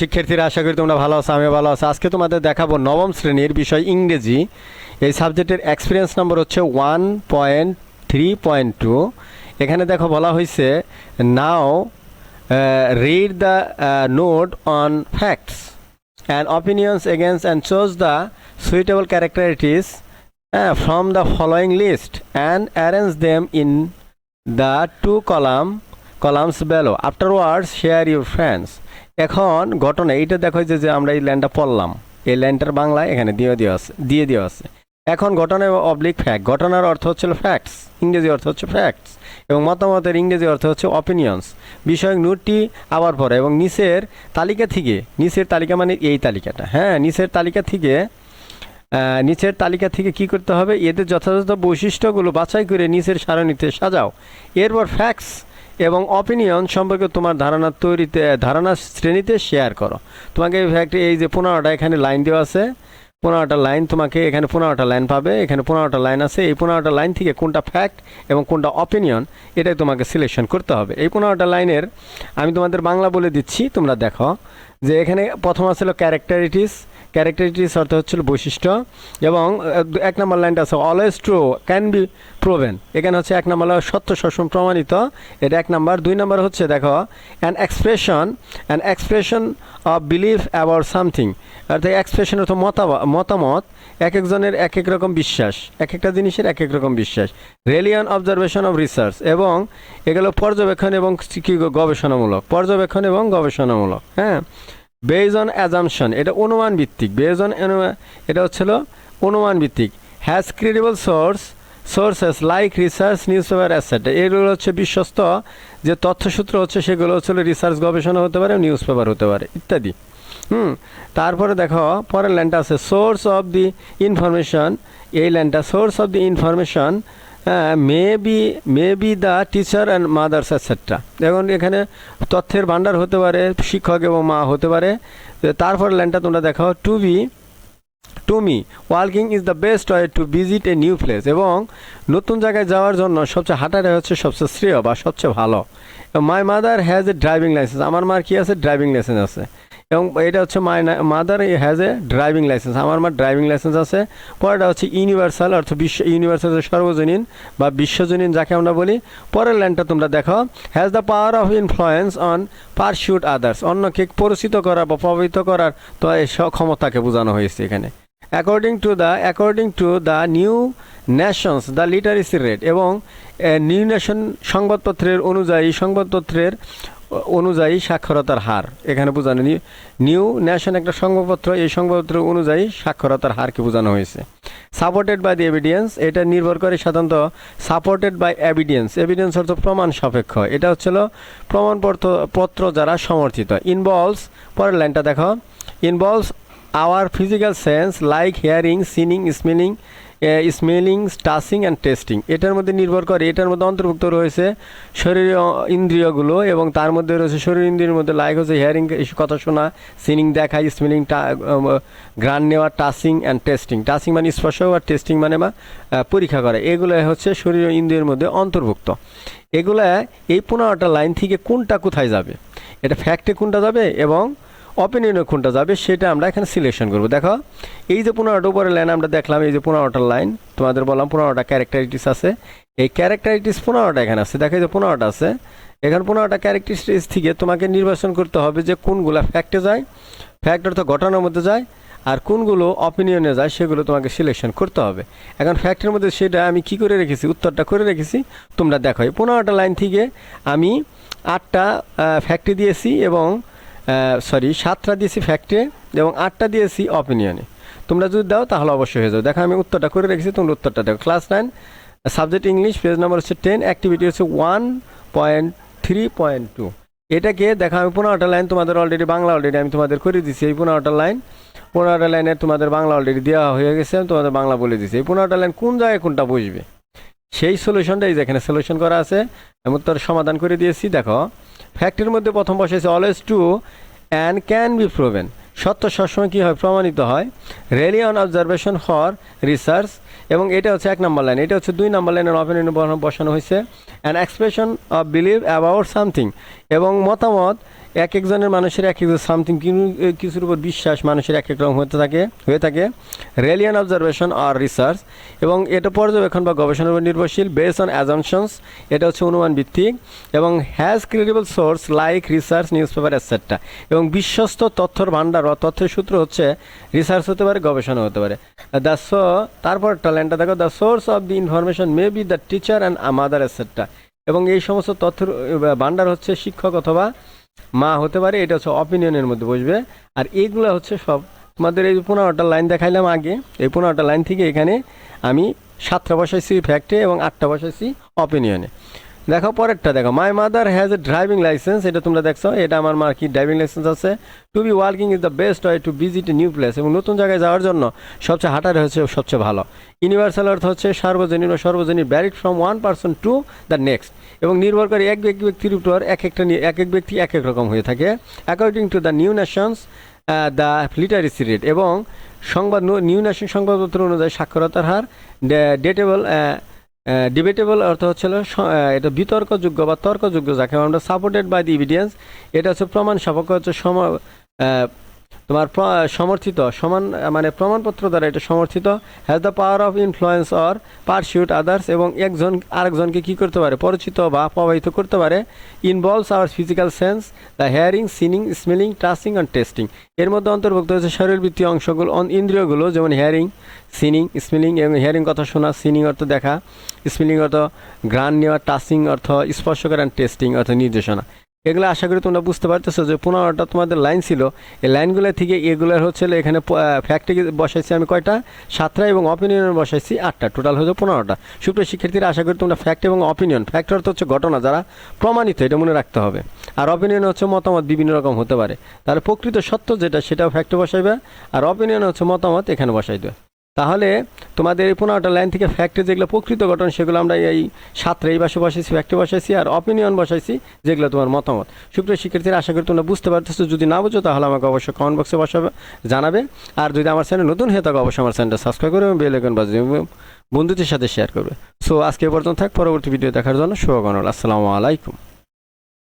শিক্ষার্থীরা, আশা করি তোমরা ভালো আছো, আমিও ভালো আছো। আজকে তোমাদের দেখাবো নবম শ্রেণির বিষয় ইংরেজি। এই সাবজেক্টের এক্সপিরিয়েন্স নম্বর হচ্ছে one point three point two এখানে দেখো বলা হয়েছে now read the note on facts and opinions against and choose the suitable characteristics হ্যাঁ from the following list and arrange them in the two column columns below afterwards share your friends এখন ঘটনা এইটা দেখো যে যে আমরা এই ল্যান্ডটা পড়লাম। এই ল্যান্ডটার বাংলায় এখানে দিয়ে দেওয়া আছে, দিয়ে দেওয়া আছে। এখন ঘটনা অবলিক ফ্যাক্ট ঘটনার অর্থ হচ্ছিল ফ্যাক্টস ইংরেজি অর্থ হচ্ছে ফ্যাক্টস এবং মতামতের ইংরেজি অর্থ হচ্ছে অপিনিয়ন্স বিষয়ক নোটটি আবার পরে এবং নিচের তালিকা থেকে, নিচের তালিকা মানে এই তালিকাটা। হ্যাঁ নিচের তালিকা থেকে নিচের তালিকা থেকে কি করতে হবে? এদের যথাযথ বৈশিষ্ট্যগুলো বাছাই করে নিচের সারণীতে সাজাও। এরপর ফ্যাক্টস এবং অপিনিয়ন সম্পর্কে তোমার ধারণা তৈরিতে, ধারণা শ্রেণীতে শেয়ার করো। তোমাকে এই fact এই যে পনেরোটা এখানে লাইন দেওয়া আছে, পনেরোটা লাইন তোমাকে এখানে পনেরোটা লাইন পাবে। এখানে পনেরোটা লাইন আছে। এই পনেরোটা লাইন থেকে কোনটা ফ্যাক্ট এবং কোনটা অপিনিয়ন এটাই তোমাকে সিলেকশন করতে হবে। এই পনেরোটা লাইনের আমি তোমাদের বাংলা বলে দিচ্ছি, তোমরা দেখো যে এখানে প্রথম ছিল ক্যারেক্টারিটিস ক্যারেক্টারিটিস অর্থ হচ্ছিল বৈশিষ্ট্য এবং এক নম্বর লাইনটা আছে always true can be proven এখানে হচ্ছে এক নম্বর সত্য সসম প্রমাণিত। এটা এক নম্বর। দুই নম্বর হচ্ছে, দেখো an expression an expression of believe about something অর্থাৎ এক্সপ্রেশন অর্থ মতামত, এক একজনের এক এক রকম বিশ্বাস, এক একটা জিনিসের এক এক রকম বিশ্বাস। রেলিয়ান অবজারভেশন অফ রিসার্চ এবং এগুলো পর্যবেক্ষণ এবং গবেষণামূলক, পর্যবেক্ষণ এবং গবেষণামূলক হ্যাঁ? বেজ অন অ্যাজামশন এটা অনুমান ভিত্তিক বেজ অন এটা হচ্ছিল অনুমান ভিত্তিক। Has credible source sources like research newspaper asset এগুলো হচ্ছে বিশ্বস্ত, যে তথ্যসূত্র হচ্ছে সেগুলো হচ্ছে রিসার্চ গবেষণা হতে পারে নিউজ পেপার হতে পারে, ইত্যাদি। হুম, তারপরে দেখো, পরের লাইনটা আছে সোর্স অফ দি ইনফরমেশন এই লাইনটা source of the information may be may be the teacher and mothers etcetera এখন এখানে তথ্যের ভাণ্ডার হতে পারে, শিক্ষক এবং মা হতে পারে। তারপর লাইনটা তোমরা দেখাও to be to me working is the best way to visit a new place এবং নতুন জায়গায় যাওয়ার জন্য সবচেয়ে হাঁটাটাই হচ্ছে সবচেয়ে শ্রেয় বা সবচেয়ে ভালো। My mother has a driving licence আমার মার কি আছে? ড্রাইভিং লাইসেন্স আছে। এবং এটা হচ্ছে my mother has a driving licence আমার মার ড্রাইভিং লাইসেন্স আছে। পরেরটা হচ্ছে ইউনিভার্সাল অর্থাৎ বিশ্ব ইউনিভার্সাল সর্বজনীন বা বিশ্বজনীন যাকে আমরা বলি। পরের লাইনটা তোমরা দেখো। Has the power of influence on pursuit others অন্যকে পরিচিত করা বা প্রভাবিত করার তো ক্ষমতাকে বোঝানো হয়েছে এখানে। According to the according to the new nations the literacy rate এবং নিউ নেশন সংবাদপত্রের অনুযায়ী সংবাদপত্রের অনুযায়ী সাক্ষরতার হার। এখানে বোঝানো নিউ ন্যাশন একটা সংবাদপত্র, এই সংবাদপত্র অনুযায়ী সাক্ষরতার হারকে বোঝানো হয়েছে। সাপোর্টেড বাই দি এভিডেন্স এটা নির্ভর করে সাধারণত সাপোর্টেড বাই এভিডেন্স এভিডেন্স অর্থ প্রমাণ সাপেক্ষ। এটা হচ্ছিল প্রমাণপত্র, পত্র যারা সমর্থিত। ইনভলভস পরের লাইনটা দেখো। Involves our physical sense like hearing seeing smelling smelling touching and tasting এটার মধ্যে নির্ভর করে, এটার মধ্যে অন্তর্ভুক্ত রয়েছে শরীর ইন্দ্রিয়গুলো এবং তার মধ্যে রয়েছে শরীর ইন্দ্রিয়ের মধ্যে লাইক হচ্ছে হিয়ারিং কথা শোনা সিনিং দেখা স্মেলিং গ্রান নেওয়া টাচিং অ্যান্ড টেস্টিং টাচিং মানে স্পর্শ আর টেস্টিং মানে বা পরীক্ষা করা। এগুলো হচ্ছে শরীর ইন্দ্রিয়ের মধ্যে অন্তর্ভুক্ত। এগুলা এই পনেরোটা লাইন থেকে কোনটা কোথায় যাবে? এটা ফ্যাক্টে কোনটা যাবে এবং অপিনিয়নে কোনটা যাবে সেটা আমরা এখানে সিলেকশন করব। দেখো, এই যে পনেরোটা উপরের লাইন আমরা দেখলাম, এই যে পনেরোটা লাইন তোমাদের বললাম পনেরোটা ক্যারেক্টারিটিস আছে। এই ক্যারেক্টারিটিস পনেরোটা এখানে আছে। দেখো, এই যে পনেরোটা আছে, এখানে পনেরোটা ক্যারেক্টারিস্টিস থেকে তোমাকে নির্বাচন করতে হবে যে কোনগুলো ফ্যাক্টে যায় ফ্যাক্ট অর্থ ঘটনার মধ্যে যায়, আর কোনগুলো অপিনিয়নে যায়, সেগুলো তোমাকে সিলেকশন করতে হবে। এখন ফ্যাক্টের মধ্যে সেটা আমি কি করে রেখেছি, উত্তরটা করে রেখেছি। তোমরা দেখো, এই পনেরোটা লাইন থেকে আমি আটটা ফ্যাক্টরি দিয়েছি এবং সরি সাতটা দিয়েছি ফ্যাক্টে এবং আটটা দিয়েছি অপিনিয়নে তোমরা যদি দাও তাহলে অবশ্যই হয়ে যাবে। দেখো, আমি উত্তরটা করে রেখেছি, তোমরা উত্তরটা দেখো। Class nine subject English page number হচ্ছে টেন অ্যাক্টিভিটি হচ্ছে one point three point two এটাকে দেখো, আমি পনেরোটা লাইন তোমাদের অলরেডি বাংলা অলরেডি আমি তোমাদের করে দিচ্ছি এই পনেরোটা লাইন পনেরোটা লাইনের তোমাদের বাংলা অলরেডি দেওয়া হয়ে গেছে, আমি তোমাদের বাংলা বলে দিচ্ছি এই পনেরোটা লাইন কোন জায়গায় কোনটা বসবে? সেই সলিউশনটা এই যে এখানে সলিউশন করা আছে। আমি উত্তর সমাধান করে দিয়েছি, দেখো। ফ্যাক্টরির মধ্যে প্রথম বসেছে always true and can be proven সত্য সবসময় কী হয়? প্রমাণিত হয়। Rely on observation for research এবং এটা হচ্ছে এক নম্বর লাইন এটা হচ্ছে দুই নম্বর লাইনের অপিনিয়ন বসানো হয়েছে। An expression of believe about something এবং মতামত এক একজনের মানুষের এক এক সামথিং কিছুর উপর বিশ্বাস, মানুষের এক এক রকম হতে থাকে, হয়ে থাকে। রেলিয়ান অবজারভেশন আর রিসার্চ এবং এটা পর্যবেক্ষণ বা গবেষণার উপর নির্ভরশীল বেস অন অ্যাজামশনস এটা হচ্ছে অনুমান ভিত্তিক। এবং has credible source like research newspaper etcetera এবং বিশ্বস্ত তথ্যর ভাণ্ডার বা তথ্যের সূত্র হচ্ছে রিসার্চ হতে পারে গবেষণা হতে পারে। দ্য সো তারপর ট্যালেন্টটা দেখো the source of the information may be the teacher and mother etcetera এবং এই সমস্ত তথ্যের ভাণ্ডার হচ্ছে শিক্ষক অথবা মা হতে পারে, এটা হচ্ছে অপিনিয়নের মধ্যে বসবে। আর এইগুলো হচ্ছে সব। তোমাদের এই পনেরোটা লাইন দেখাইলাম আগে। এই পনেরোটা লাইন থেকে এখানে আমি সাতটা বসাইছি ফ্যাক্টে এবং আটটা বসাইছি অপিনিয়নে দেখো, পরেরটা দেখো। My mother has a driving licence এটা তোমরা দেখছ। এটা আমার মার কি ড্রাইভিং লাইসেন্স আছে। To be working is the best way to visit a new place এবং নতুন জায়গায় যাওয়ার জন্য সবচেয়ে হাঁটার হচ্ছে সবচেয়ে ভালো। ইউনিভার্সাল অর্থ হচ্ছে সার্বজনীন ও সর্বজনীন varied from one person to the next এবং নির্ভর করে এক ব্যক্তি ব্যক্তির উপর এক একটা নি- এক এক ব্যক্তি এক এক রকম হয়ে থাকে। According to the new nations the literacy rate এবং সংবাদ নিউ ন্যাশন সংবাদপত্র অনুযায়ী সাক্ষরতার হার ডেটেবল ডিবেটেবল অর্থ হচ্ছে এটা বিতর্কযোগ্য বা তর্কযোগ্য, যাকে আমরা সাপোর্টেড বাই দি ইভিডেন্স এটা হচ্ছে প্রমাণ সাপেক্ষ হচ্ছে সম তোমার সমর্থিত, সমান মানে প্রমাণপত্র দ্বারা এটা সমর্থিত has the power of influence or pursuit others এবং একজন, আরেকজনকে কি করতে পারে? পরিচিত বা প্রভাবিত করতে পারে। Involves our physical sense the hearing seeing smelling touching and tasting এর মধ্যে অন্তর্ভুক্ত হচ্ছে শরীরবৃত্তীয় অংশগুলো ইন্দ্রিয়গুলো, যেমন হেয়ারিং সিনিং স্মেলিং এবং হেয়ারিং কথা শোনা সিনিং অর্থ দেখা স্মেলিং অর্থ গ্রান নেওয়া টাচিং অর্থ স্পর্শ করা টেস্টিং অর্থ নির্দেশনা। এগুলো আশা করি তোমরা বুঝতে পারতেছো যে পনেরোটা তোমাদের লাইন ছিল। এই লাইনগুলো থেকে এগুলোর হচ্ছে এখানে ফ্যাক্টরি বসাইছি আমি কয়টা? সাতটা এবং অপিনিয়ন বসাইছি আটটা। টোটাল হচ্ছে পনেরোটা। সুপ্রিয় শিক্ষার্থীরা, আশা করি তোমরা ফ্যাক্ট এবং অপিনিয়ন ফ্যাক্ট অর্থ হচ্ছে ঘটনা যারা প্রমাণিত, এটা মনে রাখতে হবে। আর অপিনিয়ন হচ্ছে মতামত, বিভিন্ন রকম হতে পারে। তাহলে প্রকৃত সত্য যেটা, সেটাও ফ্যাক্টে বসাইবে। আর অপিনিয়ন হচ্ছে মতামত, এখানে বসাই দেবে। তাহলে তোমাদের এই পনেরোটা লাইন থেকে ফ্যাক্টে যেগুলো প্রকৃত ঘটনা সেগুলো আমরা এই সাতটা এই বাসে বসাইছি ফ্যাক্টে বসাইছি আর অপিনিয়ন বসাইছি যেগুলো তোমার মতামত। সুপ্রিয় শিক্ষার্থীরা, আশা করি তোমরা বুঝতে পারতেছো। যদি না বুঝো, তাহলে আমাকে অবশ্যই কমেন্ট বক্সে বসাবে, জানাবে। আর যদি আমার চ্যানেল নতুন হয়ে থাকে, অবশ্যই আমার চ্যানেলটা সাবস্ক্রাইব করবে বেল আইকন বাজিয়ে এবং বন্ধুদের সাথে শেয়ার করবে। সো আজকে পর্যন্ত থাক, পরবর্তী ভিডিও দেখার জন্য শুভকামনা। আসসালামু আলাইকুম।